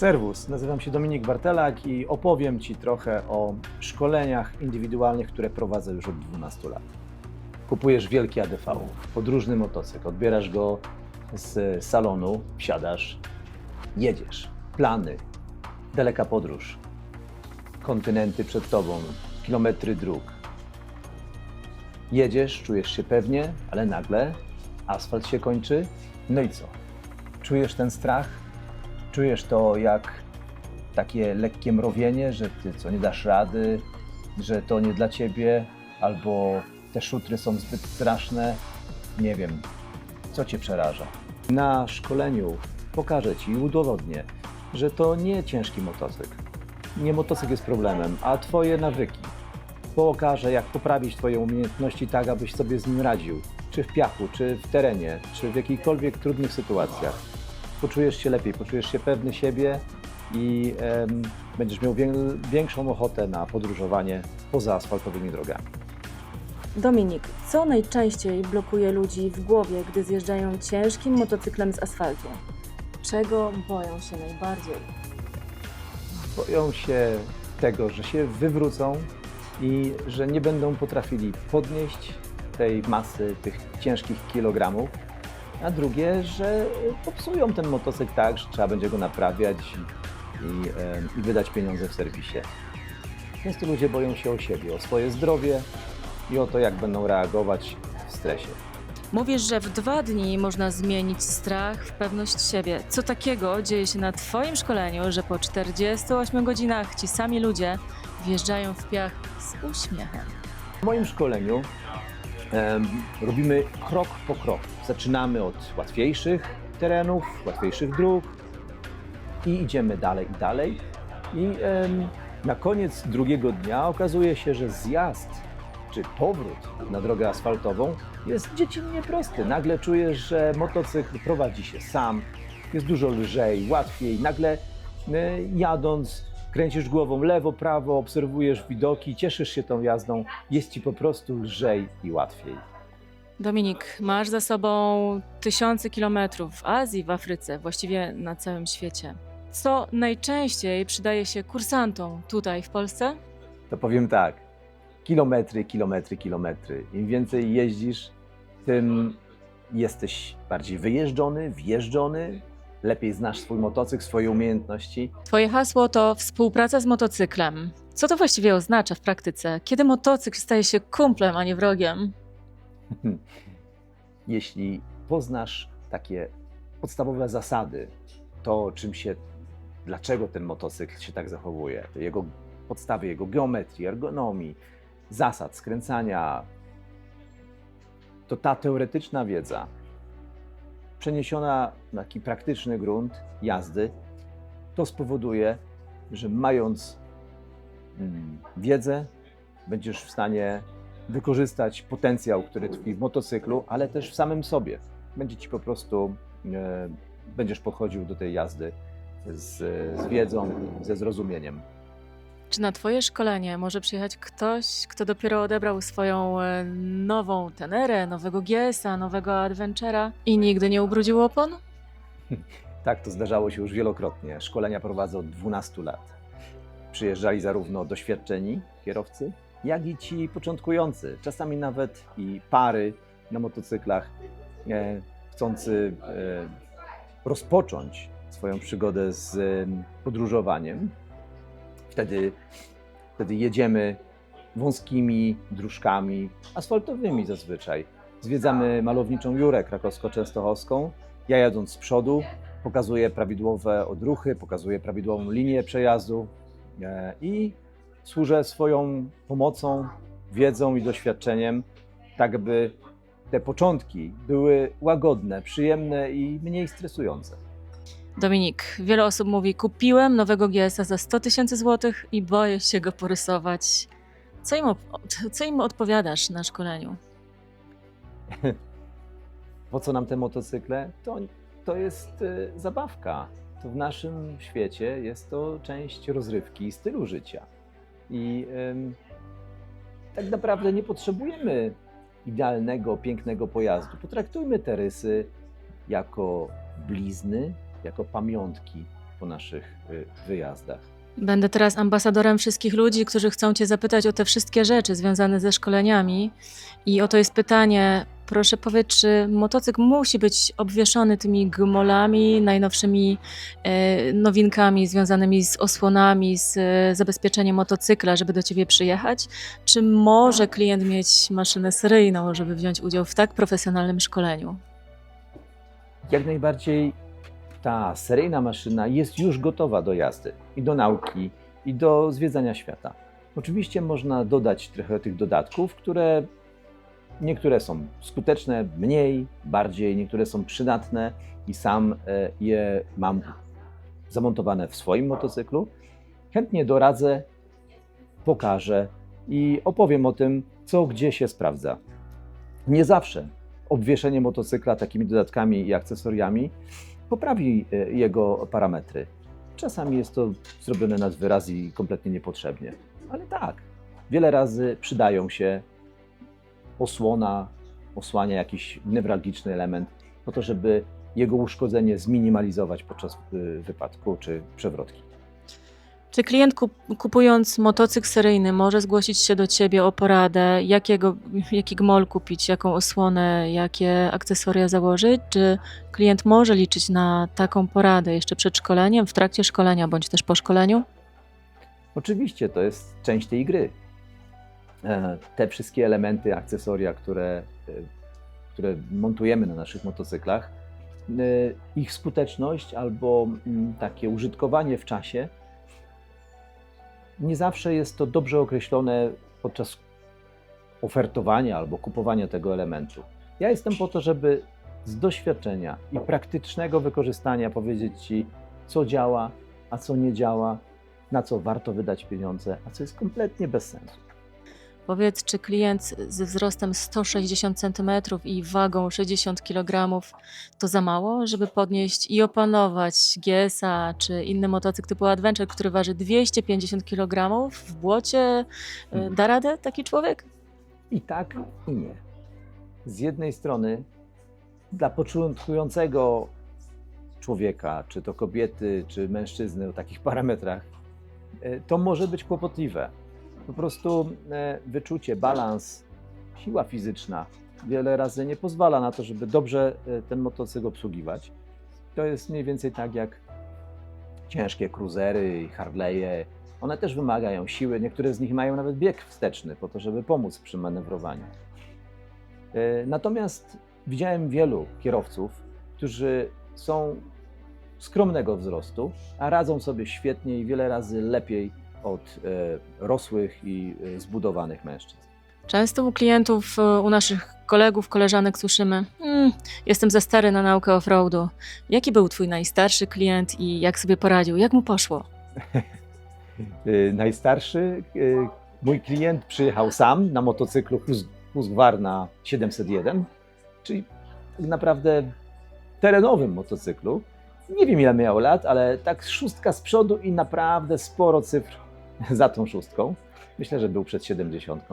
Serwus, nazywam się Dominik Bartelak i opowiem Ci trochę o szkoleniach indywidualnych, które prowadzę już od 12 lat. Kupujesz wielki ADV, podróżny motocykl, odbierasz go z salonu, wsiadasz, jedziesz. Plany, daleka podróż, kontynenty przed Tobą, kilometry dróg. Jedziesz, czujesz się pewnie, ale nagle asfalt się kończy, no i co? Czujesz ten strach? Czujesz to jak takie lekkie mrowienie, że ty co nie dasz rady, że to nie dla ciebie, albo te szutry są zbyt straszne. Nie wiem, co cię przeraża. Na szkoleniu pokażę ci i udowodnię, że to nie ciężki motocykl. Nie motocykl jest problemem, a twoje nawyki. Pokażę, jak poprawić twoje umiejętności tak, abyś sobie z nim radził. Czy w piachu, czy w terenie, czy w jakichkolwiek trudnych sytuacjach poczujesz się lepiej, poczujesz się pewny siebie i em, będziesz miał wię- większą ochotę na podróżowanie poza asfaltowymi drogami. Dominik, co najczęściej blokuje ludzi w głowie, gdy zjeżdżają ciężkim motocyklem z asfaltu? Czego boją się najbardziej? Boją się tego, że się wywrócą i że nie będą potrafili podnieść tej masy, tych ciężkich kilogramów. A drugie, że popsują ten motocykl tak, że trzeba będzie go naprawiać i, i, wydać pieniądze w serwisie. Często ludzie boją się o siebie, o swoje zdrowie i o to, jak będą reagować w stresie. Mówisz, że w dwa dni można zmienić strach w pewność siebie. Co takiego dzieje się na Twoim szkoleniu, że po 48 godzinach ci sami ludzie wjeżdżają w piach z uśmiechem? W moim szkoleniu robimy krok po kroku. Zaczynamy od łatwiejszych terenów, łatwiejszych dróg i idziemy dalej i dalej. I na koniec drugiego dnia okazuje się, że zjazd czy powrót na drogę asfaltową jest dziecinnie prosty. Nagle czujesz, że motocykl prowadzi się sam, jest dużo lżej, łatwiej. Nagle e, jadąc kręcisz głową lewo, prawo, obserwujesz widoki, cieszysz się tą jazdą, jest ci po prostu lżej i łatwiej. Dominik, masz za sobą tysiące kilometrów w Azji, w Afryce, właściwie na całym świecie. Co najczęściej przydaje się kursantom tutaj w Polsce? To powiem tak, kilometry, kilometry, kilometry. Im więcej jeździsz, tym jesteś bardziej wyjeżdżony, wjeżdżony, lepiej znasz swój motocykl, swoje umiejętności. Twoje hasło to współpraca z motocyklem. Co to właściwie oznacza w praktyce? Kiedy motocykl staje się kumplem, a nie wrogiem? Jeśli poznasz takie podstawowe zasady, to czym się, dlaczego ten motocykl się tak zachowuje, jego podstawy, jego geometrii, ergonomii, zasad skręcania, to ta teoretyczna wiedza przeniesiona na taki praktyczny grunt jazdy, to spowoduje, że mając mm, wiedzę, będziesz w stanie wykorzystać potencjał, który tkwi w motocyklu, ale też w samym sobie. Będzie ci po prostu, e, będziesz podchodził do tej jazdy z, z wiedzą, ze zrozumieniem. Czy na Twoje szkolenie może przyjechać ktoś, kto dopiero odebrał swoją e, nową Tenerę, nowego GS-a, nowego Adventura i nigdy nie ubrudził opon? Tak, to zdarzało się już wielokrotnie. Szkolenia prowadzę od 12 lat. Przyjeżdżali zarówno doświadczeni kierowcy, jak i ci początkujący. Czasami nawet i pary na motocyklach, e, chcący e, rozpocząć swoją przygodę z e, podróżowaniem. Wtedy, wtedy jedziemy wąskimi dróżkami, asfaltowymi zazwyczaj. Zwiedzamy malowniczą Jurę krakowsko-częstochowską. Ja jadąc z przodu, pokazuję prawidłowe odruchy, pokazuję prawidłową linię przejazdu e, i służę swoją pomocą, wiedzą i doświadczeniem, tak by te początki były łagodne, przyjemne i mniej stresujące. Dominik, wiele osób mówi, kupiłem nowego GS-a za 100 tysięcy złotych i boję się go porysować. Co im, co im odpowiadasz na szkoleniu? Po co nam te motocykle? To, to jest e, zabawka. To w naszym świecie jest to część rozrywki i stylu życia. I em, tak naprawdę nie potrzebujemy idealnego, pięknego pojazdu. Potraktujmy te rysy jako blizny, jako pamiątki po naszych y, wyjazdach. Będę teraz ambasadorem wszystkich ludzi, którzy chcą Cię zapytać o te wszystkie rzeczy związane ze szkoleniami. I oto jest pytanie. Proszę powiedz, czy motocykl musi być obwieszony tymi gmolami, najnowszymi e, nowinkami związanymi z osłonami, z e, zabezpieczeniem motocykla, żeby do Ciebie przyjechać? Czy może klient mieć maszynę seryjną, żeby wziąć udział w tak profesjonalnym szkoleniu? Jak najbardziej ta seryjna maszyna jest już gotowa do jazdy i do nauki, i do zwiedzania świata. Oczywiście można dodać trochę tych dodatków, które niektóre są skuteczne, mniej, bardziej, niektóre są przydatne i sam e, je mam zamontowane w swoim motocyklu. Chętnie doradzę, pokażę i opowiem o tym, co gdzie się sprawdza. Nie zawsze obwieszenie motocykla takimi dodatkami i akcesoriami poprawi e, jego parametry. Czasami jest to zrobione nad wyraz i kompletnie niepotrzebnie, ale tak, wiele razy przydają się osłona, osłania jakiś newralgiczny element, po to, żeby jego uszkodzenie zminimalizować podczas y, wypadku czy przewrotki. Czy klient kup, kupując motocykl seryjny może zgłosić się do Ciebie o poradę, jakiego, jaki gmol kupić, jaką osłonę, jakie akcesoria założyć? Czy klient może liczyć na taką poradę jeszcze przed szkoleniem, w trakcie szkolenia bądź też po szkoleniu? Oczywiście to jest część tej gry. E, Te wszystkie elementy, akcesoria, które, e, które montujemy na naszych motocyklach, e, ich skuteczność albo mm, takie użytkowanie w czasie nie zawsze jest to dobrze określone podczas ofertowania albo kupowania tego elementu. Ja jestem po to, żeby z doświadczenia i praktycznego wykorzystania powiedzieć Ci, co działa, a co nie działa, na co warto wydać pieniądze, a co jest kompletnie bez sensu. Powiedz, czy klient ze wzrostem 160 cm i wagą 60 kg to za mało, żeby podnieść i opanować GS-a czy inny motocykl typu Adventure, który waży 250 kg w błocie? y, Da radę taki człowiek? I tak, i nie. Z jednej strony, dla początkującego człowieka, czy to kobiety, czy mężczyzny o takich parametrach, e, to może być kłopotliwe. Po prostu e, wyczucie, balans, siła fizyczna wiele razy nie pozwala na to, żeby dobrze e, ten motocykl obsługiwać. To jest mniej więcej tak jak ciężkie cruisery i Harley'e. One też wymagają siły, niektóre z nich mają nawet bieg wsteczny po to, żeby pomóc przy manewrowaniu. E, Natomiast widziałem wielu kierowców, którzy są skromnego wzrostu, a radzą sobie świetnie i wiele razy lepiej od e, rosłych i e, zbudowanych mężczyzn. Często u klientów, e, u naszych kolegów, koleżanek słyszymy: hmm, Jestem za stary na naukę offroadu. Jaki był Twój najstarszy klient i jak sobie poradził? Jak mu poszło? Najstarszy mój klient przyjechał sam na motocyklu Hus- Husqvarna 701, czyli tak naprawdę terenowym motocyklu. Nie wiem ile miał lat, ale tak szóstka z przodu i naprawdę sporo cyfr za tą szóstką. Myślę, że był przed 70.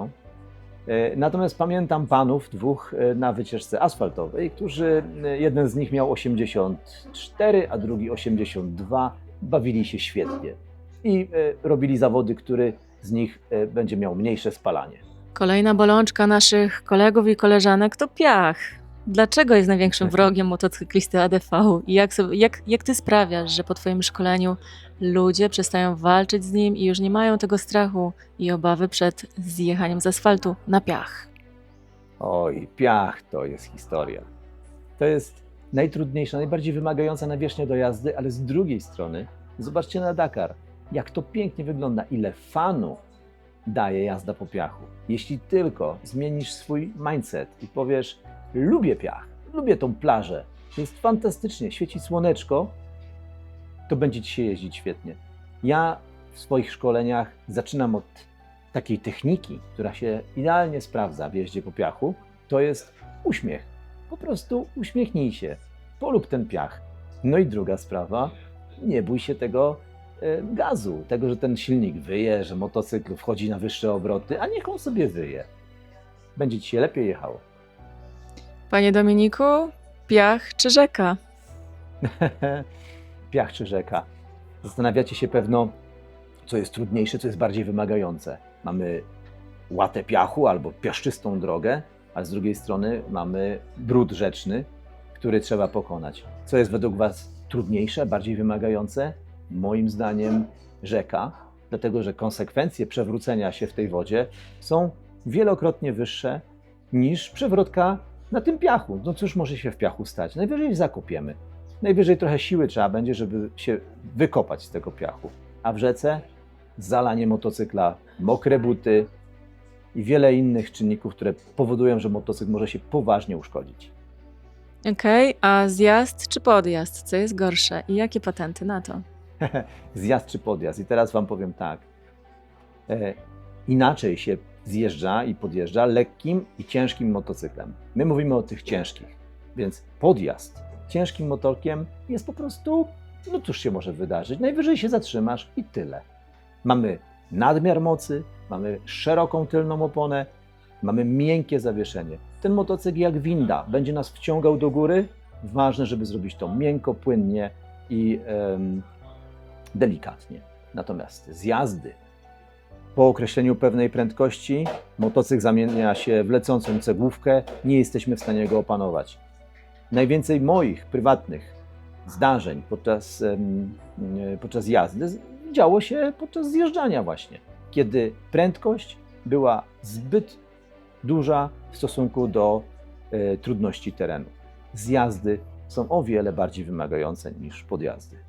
E, Natomiast pamiętam panów dwóch e, na wycieczce asfaltowej, którzy e, jeden z nich miał 84, a drugi 82. Bawili się świetnie i robili zawody, który z nich będzie miał mniejsze spalanie. Kolejna bolączka naszych kolegów i koleżanek to piach. Dlaczego jest największym wrogiem motocyklisty ADV? I jak, sobie, jak, jak ty sprawiasz, że po twoim szkoleniu ludzie przestają walczyć z nim i już nie mają tego strachu i obawy przed zjechaniem z asfaltu na piach? Oj, piach to jest historia. To jest najtrudniejsza, najbardziej wymagająca nawierzchnia do jazdy, ale z drugiej strony zobaczcie na Dakar, jak to pięknie wygląda, ile fanu daje jazda po piachu. Jeśli tylko zmienisz swój mindset i powiesz, lubię piach, lubię tą plażę, jest fantastycznie, świeci słoneczko, to będzie ci się jeździć świetnie. Ja w swoich szkoleniach zaczynam od takiej techniki, która się idealnie sprawdza w jeździe po piachu, to jest uśmiech. Po prostu uśmiechnij się, polub ten piach. No i druga sprawa, nie bój się tego gazu, tego, że ten silnik wyje, że motocykl wchodzi na wyższe obroty, a niech on sobie wyje. Będzie ci się lepiej jechało. Panie Dominiku, piach czy rzeka? piach czy rzeka? Zastanawiacie się pewno, co jest trudniejsze, co jest bardziej wymagające. Mamy łatę piachu albo piaszczystą drogę, a z drugiej strony mamy brud rzeczny, który trzeba pokonać. Co jest według Was trudniejsze, bardziej wymagające? Moim zdaniem rzeka, dlatego że konsekwencje przewrócenia się w tej wodzie są wielokrotnie wyższe niż przewrotka na tym piachu. No cóż może się w piachu stać? Najwyżej zakopiemy. Najwyżej trochę siły trzeba będzie, żeby się wykopać z tego piachu. A w rzece zalanie motocykla, mokre buty i wiele innych czynników, które powodują, że motocykl może się poważnie uszkodzić. Okej, a zjazd czy podjazd? Co jest gorsze i jakie patenty na to? Zjazd czy podjazd? I teraz Wam powiem tak. E, inaczej się zjeżdża i podjeżdża lekkim i ciężkim motocyklem. My mówimy o tych ciężkich, więc podjazd ciężkim motorkiem jest po prostu, no cóż się może wydarzyć? Najwyżej się zatrzymasz i tyle. Mamy nadmiar mocy, mamy szeroką tylną oponę, mamy miękkie zawieszenie. Ten motocykl jak winda będzie nas wciągał do góry. Ważne, żeby zrobić to miękko, płynnie i em, delikatnie. Natomiast z jazdy po określeniu pewnej prędkości motocykl zamienia się w lecącą cegłówkę, nie jesteśmy w stanie go opanować. Najwięcej moich prywatnych zdarzeń podczas, e, podczas jazdy działo się podczas zjeżdżania właśnie, kiedy prędkość była zbyt duża w stosunku do e, trudności terenu. Zjazdy są o wiele bardziej wymagające niż podjazdy.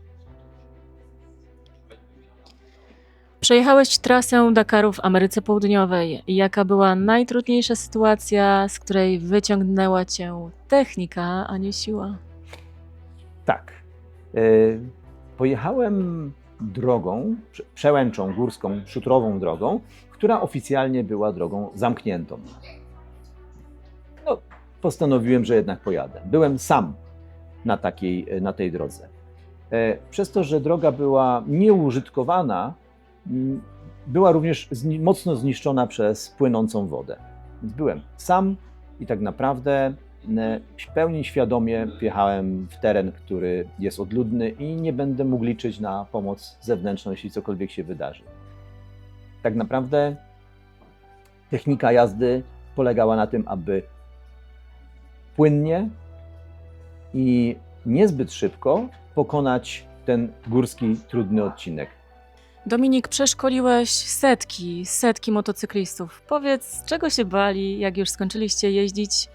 Przejechałeś trasę Dakaru w Ameryce Południowej. Jaka była najtrudniejsza sytuacja, z której wyciągnęła cię technika, a nie siła? Tak. E, Pojechałem drogą, prze- przełęczą górską, szutrową drogą, która oficjalnie była drogą zamkniętą. No, postanowiłem, że jednak pojadę. Byłem sam na, takiej, na tej drodze. E, Przez to, że droga była nieużytkowana, była również zni- mocno zniszczona przez płynącą wodę. Więc byłem sam i tak naprawdę w pełni świadomie wjechałem w teren, który jest odludny i nie będę mógł liczyć na pomoc zewnętrzną, jeśli cokolwiek się wydarzy. Tak naprawdę technika jazdy polegała na tym, aby płynnie i niezbyt szybko pokonać ten górski, trudny odcinek. Dominik, przeszkoliłeś setki, setki motocyklistów. Powiedz, czego się bali, jak już skończyliście jeździć?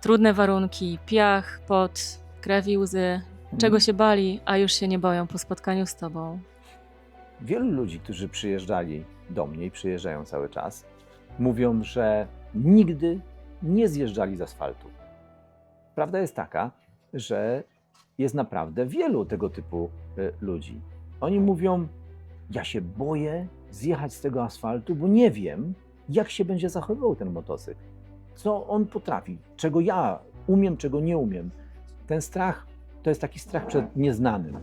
Trudne warunki, piach, pot, krew i łzy. Czego się bali, a już się nie boją po spotkaniu z tobą? Wielu ludzi, którzy przyjeżdżali do mnie i przyjeżdżają cały czas, mówią, że nigdy nie zjeżdżali z asfaltu. Prawda jest taka, że jest naprawdę wielu tego typu y, ludzi. Oni mówią: Ja się boję zjechać z tego asfaltu, bo nie wiem, jak się będzie zachowywał ten motocykl. Co on potrafi, czego ja umiem, czego nie umiem. Ten strach to jest taki strach przed nieznanym.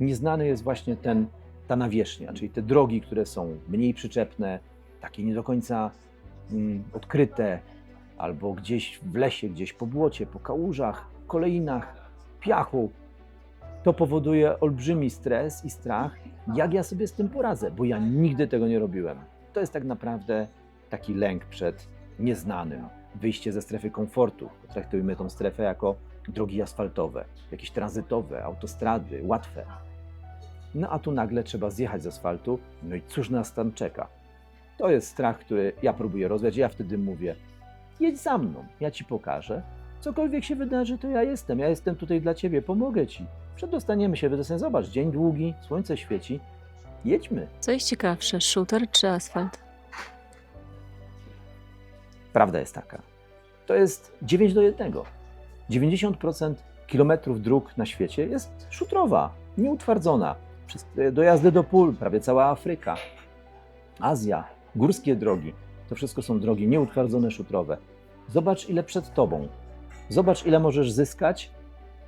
Nieznany jest właśnie ten, ta nawierzchnia, czyli te drogi, które są mniej przyczepne, takie nie do końca mm, odkryte, albo gdzieś w lesie, gdzieś po błocie, po kałużach, kolejnach, piachu. To powoduje olbrzymi stres i strach, jak ja sobie z tym poradzę, bo ja nigdy tego nie robiłem. To jest tak naprawdę taki lęk przed nieznanym, wyjście ze strefy komfortu. Traktujmy tą strefę jako drogi asfaltowe, jakieś tranzytowe, autostrady, łatwe. No a tu nagle trzeba zjechać z asfaltu, no i cóż nas tam czeka? To jest strach, który ja próbuję rozwiać. Ja wtedy mówię: jedź za mną, ja ci pokażę. Cokolwiek się wydarzy, to ja jestem. Ja jestem tutaj dla ciebie, pomogę ci. Przedostaniemy się, wydostaniemy. Zobacz, dzień długi, słońce świeci. Jedźmy. Co jest ciekawsze, shooter czy asfalt? Prawda jest taka. To jest 9 do 1. 90% kilometrów dróg na świecie jest szutrowa, nieutwardzona. Przez dojazdy do pól, prawie cała Afryka, Azja, górskie drogi. To wszystko są drogi nieutwardzone, szutrowe. Zobacz, ile przed tobą. Zobacz, ile możesz zyskać,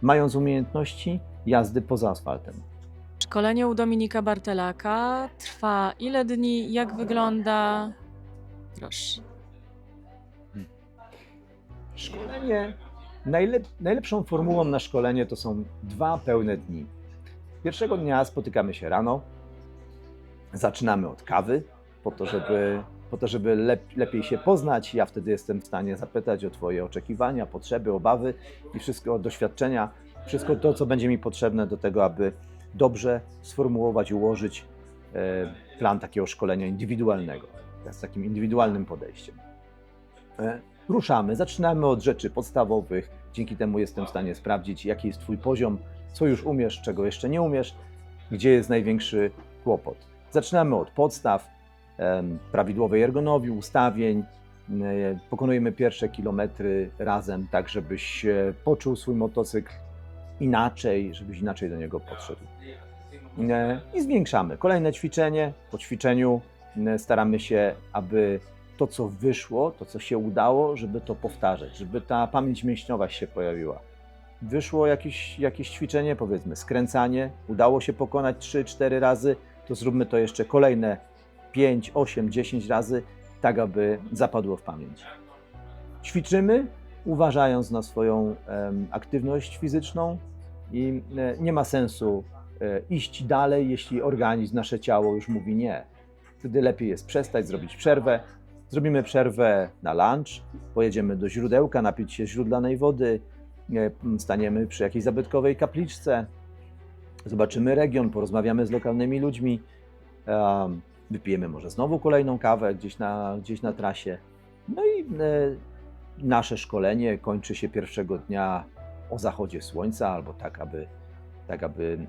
mając umiejętności jazdy poza asfaltem. Szkolenie u Dominika Bartelaka trwa ile dni? Jak wygląda? Proszę. Szkolenie, najlep, najlepszą formułą na szkolenie to są dwa pełne dni. Pierwszego dnia spotykamy się rano. Zaczynamy od kawy, po to, żeby, po to, żeby lep, lepiej się poznać. Ja wtedy jestem w stanie zapytać o Twoje oczekiwania, potrzeby, obawy i wszystko doświadczenia, wszystko to, co będzie mi potrzebne do tego, aby dobrze sformułować, ułożyć e, plan takiego szkolenia indywidualnego, z takim indywidualnym podejściem. E, Ruszamy, zaczynamy od rzeczy podstawowych. Dzięki temu jestem w stanie sprawdzić, jaki jest Twój poziom, co już umiesz, czego jeszcze nie umiesz, gdzie jest największy kłopot. Zaczynamy od podstaw, prawidłowej ergonowii, ustawień. E, Pokonujemy pierwsze kilometry razem, tak żebyś e, poczuł swój motocykl inaczej, żebyś inaczej do niego podszedł. E, I zwiększamy. Kolejne ćwiczenie. Po ćwiczeniu staramy się, aby to, co wyszło, to, co się udało, żeby to powtarzać, żeby ta pamięć mięśniowa się pojawiła. Wyszło jakieś, jakieś ćwiczenie, powiedzmy skręcanie, udało się pokonać 3-4 razy, to zróbmy to jeszcze kolejne 5, 8, 10 razy, tak aby zapadło w pamięć. Ćwiczymy, uważając na swoją aktywność fizyczną i e, nie ma sensu e, iść dalej, jeśli organizm, nasze ciało już mówi nie. Wtedy lepiej jest przestać, zrobić przerwę. Zrobimy przerwę na lunch, pojedziemy do źródełka, napić się źródlanej wody, e, staniemy przy jakiejś zabytkowej kapliczce, zobaczymy region, porozmawiamy z lokalnymi ludźmi, wypijemy może znowu kolejną kawę gdzieś na, gdzieś na trasie. No i e, nasze szkolenie kończy się pierwszego dnia o zachodzie słońca, albo tak, aby, tak, aby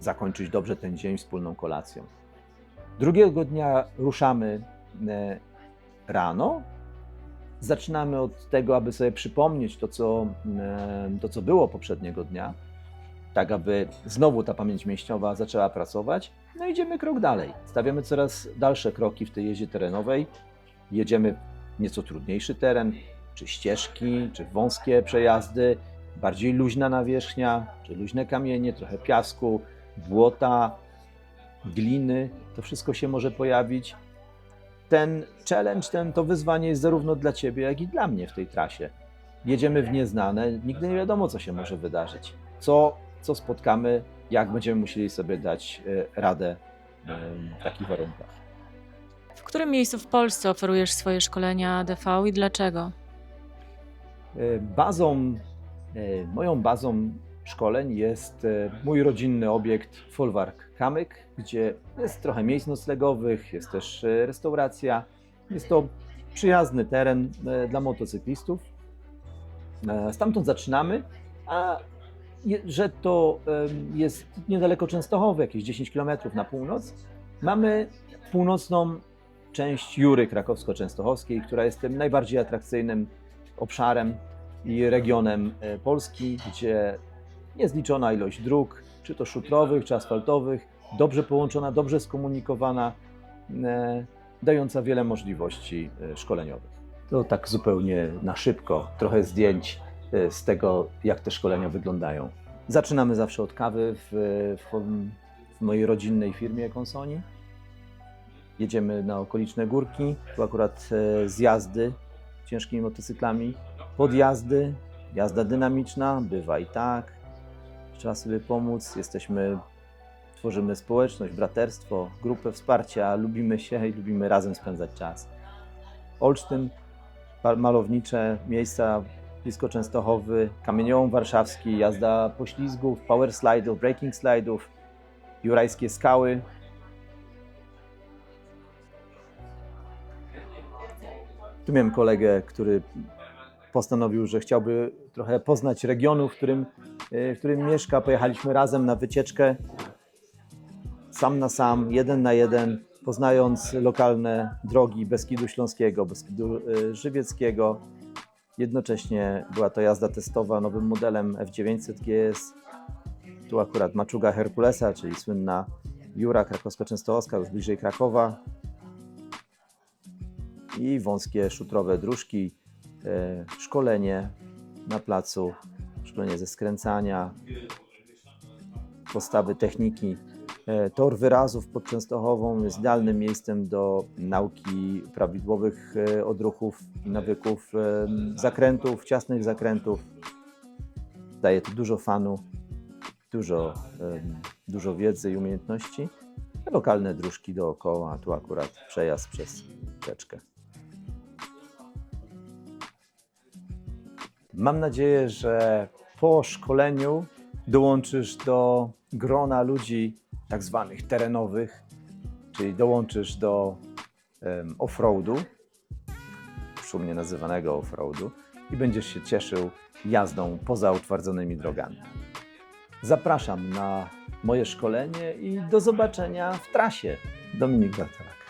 zakończyć dobrze ten dzień wspólną kolacją. Drugiego dnia ruszamy rano. Zaczynamy od tego, aby sobie przypomnieć to, co, to, co było poprzedniego dnia, tak aby znowu ta pamięć mięśniowa zaczęła pracować. No idziemy krok dalej. Stawiamy coraz dalsze kroki w tej jeździe terenowej. Jedziemy nieco trudniejszy teren, czy ścieżki, czy wąskie przejazdy, bardziej luźna nawierzchnia, czy luźne kamienie, trochę piasku, błota, gliny. To wszystko się może pojawić. Ten challenge, ten, to wyzwanie jest zarówno dla Ciebie, jak i dla mnie w tej trasie. Jedziemy w nieznane, nigdy nie wiadomo, co się może wydarzyć. Co, co spotkamy, jak będziemy musieli sobie dać e, radę e, w takich warunkach. W którym miejscu w Polsce oferujesz swoje szkolenia ADV i dlaczego? E, Bazą, moją bazą szkoleń jest mój rodzinny obiekt Folwark Kamyk, gdzie jest trochę miejsc noclegowych, jest też restauracja. Jest to przyjazny teren dla motocyklistów. Stamtąd zaczynamy, a że to jest niedaleko Częstochowy, jakieś 10 km na północ, mamy północną część Jury krakowsko-częstochowskiej, która jest tym najbardziej atrakcyjnym obszarem i regionem e, Polski, gdzie niezliczona ilość dróg, czy to szutrowych, czy asfaltowych, dobrze połączona, dobrze skomunikowana, e, dająca wiele możliwości e, szkoleniowych. To tak zupełnie na szybko, trochę zdjęć z tego, jak te szkolenia wyglądają. Zaczynamy zawsze od kawy w, w, w mojej rodzinnej firmie Konsoni. Jedziemy na okoliczne górki, tu akurat e, zjazdy ciężkimi motocyklami, podjazdy, jazda dynamiczna, bywa i tak. Trzeba sobie pomóc, jesteśmy, tworzymy społeczność, braterstwo, grupę wsparcia, lubimy się i lubimy razem spędzać czas. Olsztyn, malownicze miejsca blisko Częstochowy, Kamieniołom Warszawski, jazda poślizgów, power slide'ów, breaking slide'ów, jurajskie skały. Tu miałem kolegę, który postanowił, że chciałby trochę poznać regionu, w którym, e, w którym mieszka. Pojechaliśmy razem na wycieczkę, sam na sam, jeden na jeden, poznając lokalne drogi Beskidu Śląskiego, Beskidu e, Żywieckiego. Jednocześnie była to jazda testowa nowym modelem F900 GS. Tu akurat maczuga Herkulesa, czyli słynna Jura krakowsko-częstochowska, już bliżej Krakowa. I wąskie szutrowe dróżki, e, szkolenie na placu, szkolenie ze skręcania, postawy techniki. E, Tor wyrazów pod Częstochową jest idealnym miejscem do nauki prawidłowych e, odruchów i nawyków, e, zakrętów, ciasnych zakrętów. Daje to dużo fanu. dużo, dużo wiedzy i umiejętności. Lokalne dróżki dookoła, tu akurat przejazd przez rzeczkę. Mam nadzieję, że po szkoleniu dołączysz do grona ludzi tak zwanych terenowych, czyli dołączysz do em, offroadu, szumnie nazywanego offroadu, i będziesz się cieszył jazdą poza utwardzonymi drogami. Zapraszam na moje szkolenie i do zobaczenia w trasie. Dominik Bartelak.